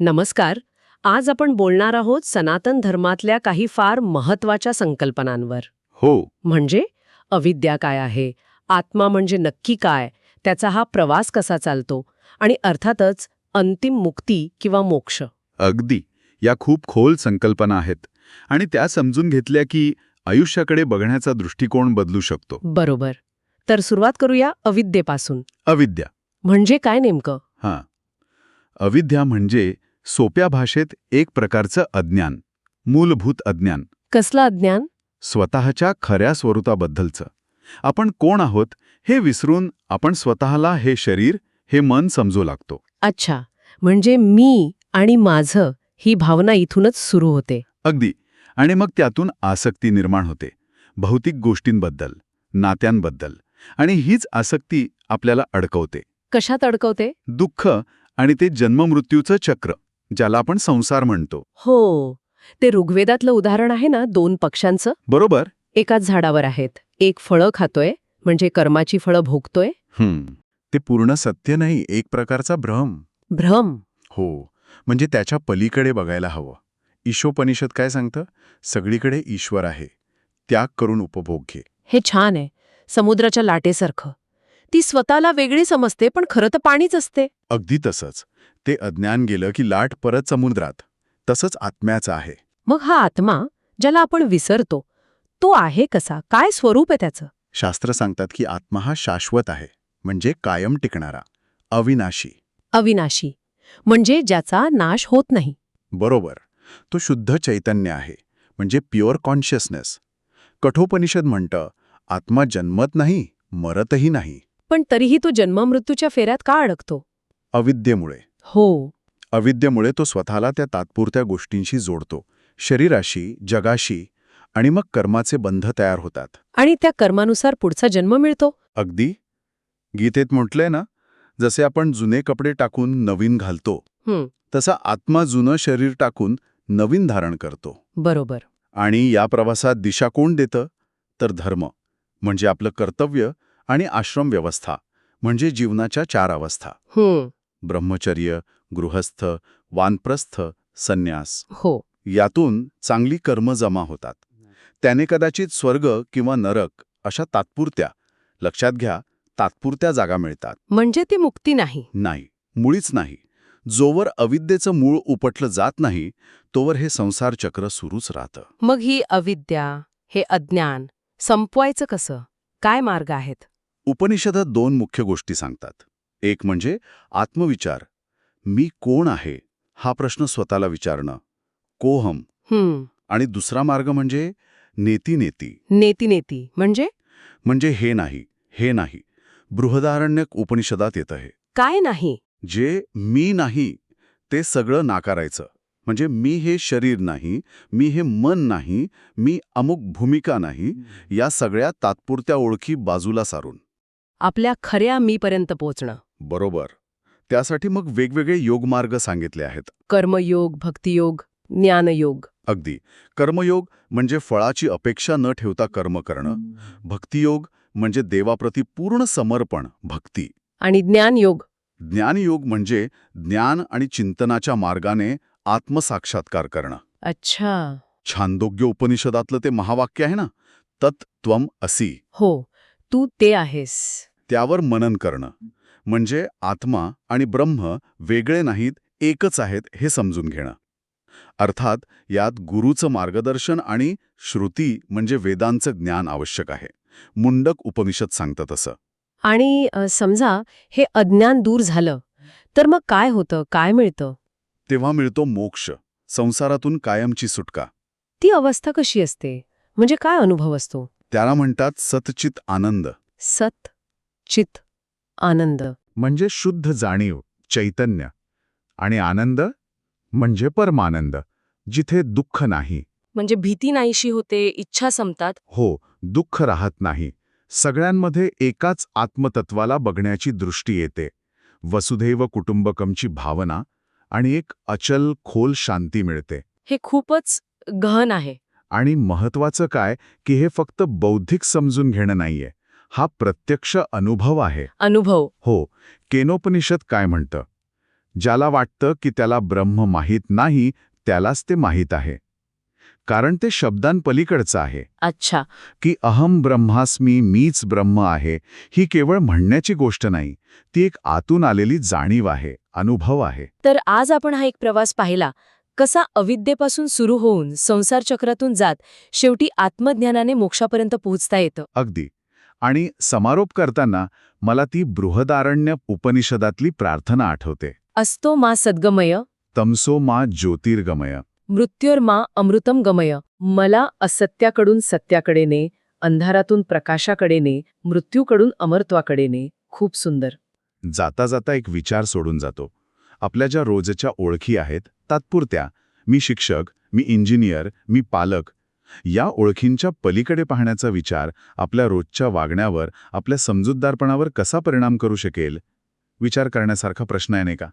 नमस्कार. आज आपण बोलणार आहोत सनातन धर्मातल्या काही फार महत्त्वाच्या संकल्पनांवर. हो. म्हणजे अविद्या काय आहे? आत्मा म्हणजे नक्की काय? त्याचा हा प्रवास कसा चालतो? आणि अर्थातच अंतिम मुक्ती किंवा मोक्ष. अगदी. या खूप खोल संकल्पना आहेत. आणि त्या समजून घेतल्या की आयुष्याकडे बघण्याचा दृष्टिकोन बदलू शकतो. बरोबर. तर सुरुवात करूया अविद्येपासून. अविद्या. म्हणजे काय नेमकं? हां. अविद्या म्हणजे सोप्या भाषेत एक प्रकारचं अज्ञान मूलभूत अज्ञान. कसलं अज्ञान? स्वतःच्या खऱ्या स्वरूपाबद्दलचं. आपण कोण आहोत हे विसरून आपण स्वतःला हे शरीर हे मन समजू लागतो. अच्छा म्हणजे मी आणि माझं ही भावना इथूनच सुरू होते. अगदी. आणि मग त्यातून आसक्ती निर्माण होते. भौतिक गोष्टींबद्दल नात्यांबद्दल. आणि हीच आसक्ती आपल्याला अडकवते. कशात अडकवते? दुःख आणि ते जन्ममृत्यूचं चक्र. ज्याला आपण संसार म्हणतो. हो. ते ऋग्वेदातलं उदाहरण आहे ना दोन पक्ष्यांचं? बरोबर. एकाच झाडावर आहेत. एक फळं खातोय म्हणजे कर्माची फळं भोगतोय. ते पूर्ण सत्य नाही एक प्रकारचा भ्रम. भ्रम? हो. म्हणजे त्याच्या पलीकडे बघायला हवं. ईशोपनिषद काय सांगतं? सगळीकडे ईश्वर आहे. त्याग करून उपभोग घे. हे छान आहे. समुद्राच्या लाटेसारखं. ती स्वतःला वेगळी समजते पण खरं तर पाणीच असते. अगदी तसंच. ते अज्ञान गेलं की लाट परत समुद्रात. तसंच आत्म्याचं आहे. मग हा आत्मा ज्याला आपण विसरतो तो आहे कसा? काय स्वरूप आहे त्याचं? शास्त्र सांगतात की आत्मा हा शाश्वत आहे म्हणजे कायम टिकणारा अविनाशी. अविनाशी म्हणजे ज्याचा नाश होत नाही. बरोबर. तो शुद्ध चैतन्य आहे म्हणजे प्युअर कॉन्शियसनेस. कठोपनिषद म्हणतं आत्मा जन्मत नाही मरतही नाही. पण तरीही तो जन्ममृत्यूच्या फेऱ्यात का अडकतो? अविद्येमुळे. हो. अविद्येमुळे तो स्वतःला त्या तात्पुरत्या गोष्टींशी जोडतो शरीराशी जगाशी आणि मग कर्माचे बंध तयार होतात. आणि त्या कर्मानुसार पुढचा जन्म मिळतो? अगदी. गीतेत म्हटलंय ना जसे आपण जुने कपडे टाकून नवीन घालतो तसा आत्मा जुनं शरीर टाकून नवीन धारण करतो. बरोबर. आणि या प्रवासात दिशा कोण देतं? तर धर्म म्हणजे आपलं कर्तव्य आणि आश्रम व्यवस्था म्हणजे जीवनाच्या चार अवस्था. हं, ब्रह्मचर्य गृहस्थ वानप्रस्थ संन्यास. हो. यातून चांगली कर्म जमा होतात. त्याने कदाचित स्वर्ग किंवा नरक अशा तात्पुरत्या लक्षात घ्या तात्पुरत्या जागा मिळतात. म्हणजे ती मुक्ती नाही. नाही मुळीच नाही. जोवर अविद्येचं मूळ उपटलं जात नाही तोवर हे संसार चक्र सुरूच राहतं. मग ही अविद्या हे अज्ञान संपवायचं कसं? काय मार्ग आहेत? उपनिषदात दोन मुख्य गोष्टी सांगतात. एक म्हणजे आत्मविचार. मी कोण आहे? हा प्रश्न स्वतःला विचारणं. कोहम. आणि दुसरा मार्ग म्हणजे नेती नेती नेती नेती म्हणजे? म्हणजे हे नाही हे नाही. बृहदारण्यक उपनिषदात येत आहे काय नाही? जे मी नाही ते सगळं नाकारायचं. म्हणजे मी हे शरीर नाही मी हे मन नाही मी अमुक भूमिका नाही या सगळ्या तात्पुरत्या ओळखी बाजूला सारून. आपल्या खऱ्या मीपर्यंत पोचणं. बरोबर. त्यासाठी मग वेगवेगळे योगमार्ग सांगितले आहेत. कर्मयोग भक्तियोग ज्ञानयोग. अगदी. कर्मयोग म्हणजे फळाची अपेक्षा न ठेवता कर्म करणं. भक्तियोग म्हणजे देवाप्रती पूर्ण समर्पण भक्ती. आणि ज्ञानयोग. ज्ञानयोग म्हणजे ज्ञान आणि चिंतनाच्या मार्गाने आत्मसाक्षात्कार करणं. अच्छा. छांदोग्य उपनिषदातलं ते महावाक्य आहे ना? तत् त्वम असी. हो. तू ते आहेस. त्यावर मनन करणं. म्हणजे आत्मा आणि ब्रह्म वेगळे नाहीत एकच आहेत हे समजून घेणं. अर्थात यात गुरुचं मार्गदर्शन आणि श्रुती म्हणजे वेदांचं ज्ञान आवश्यक आहे. मुंडक उपनिषद सांगतं तसं. आणि समजा हे अज्ञान दूर झालं तर मग काय होतं? काय मिळतं? तेव्हा मिळतो मोक्ष संसारातून कायमची सुटका. ती अवस्था कशी असते? म्हणजे काय अनुभव असतो? त्याला म्हणतात सतचित आनंद. सत चित आनंद. म्हणजे शुद्ध जाणीव चैतन्य. आणि आनंद म्हणजे परमानंद जिथे दुःख नाही. म्हणजे भीती नाहीशी होते इच्छा संपतात. हो दुःख राहत नाही. सगळ्यांमध्ये एकाच आत्मतत्वाला बघण्याची दृष्टी येते. वसुधैव कुटुंबकमची भावना आणि एक अचल खोल शांती मिळते. हे खूपच गहन आहे. आणि महत्वाचं काय की हे फक्त बौद्धिक समजून घेणं नाहीये. हा प्रत्यक्ष अनुभव आहे. अनुभव. हो केनोपनिषद काय म्हणतं? ज्याला वाटतं की त्याला ब्रह्म माहीत नाही त्यालाच ते माहीत आहे. कारण ते शब्दांपलीकडचं आहे. अच्छा. की अहम ब्रह्मास्मी मीच ब्रह्म आहे ही केवळ म्हणण्याची गोष्ट नाही ती एक आतून आलेली जाणीव आहे अनुभव आहे. तर आज आपण हा एक प्रवास पाहिला. कसा अविद्येपासून सुरू होऊन संसार चक्रातून जात शेवटी आत्मज्ञानाने मोक्षापर्यंत पोहोचता येतं. अगदी. आणि समारोप करताना मला ती बृहदारण्य उपनिषदातली प्रार्थना आठवते. असतो मा सद्गमय तमसो मा ज्योतिर्गमय. मृत्युर्मा अमृतम गमय मला असत्याकडून सत्याकडे ने अंधारातून प्रकाशाकडे ने मृत्यूकडून अमरत्वाकडे ने खूप सुंदर. जाता जाता एक विचार सोडून जातो. आपल्या ज्या रोजच्या ओळखी आहेत तात्पुरत्या मी शिक्षक मी इंजिनियर मी पालक या ओळखींच्या पलीकडे पाहण्याचा विचार आपल्या रोजच्या वागण्यावर आपल्या समजूतदारपणावर कसा परिणाम करू शकेल? विचार करण्यासारखा प्रश्न आहे नाही का?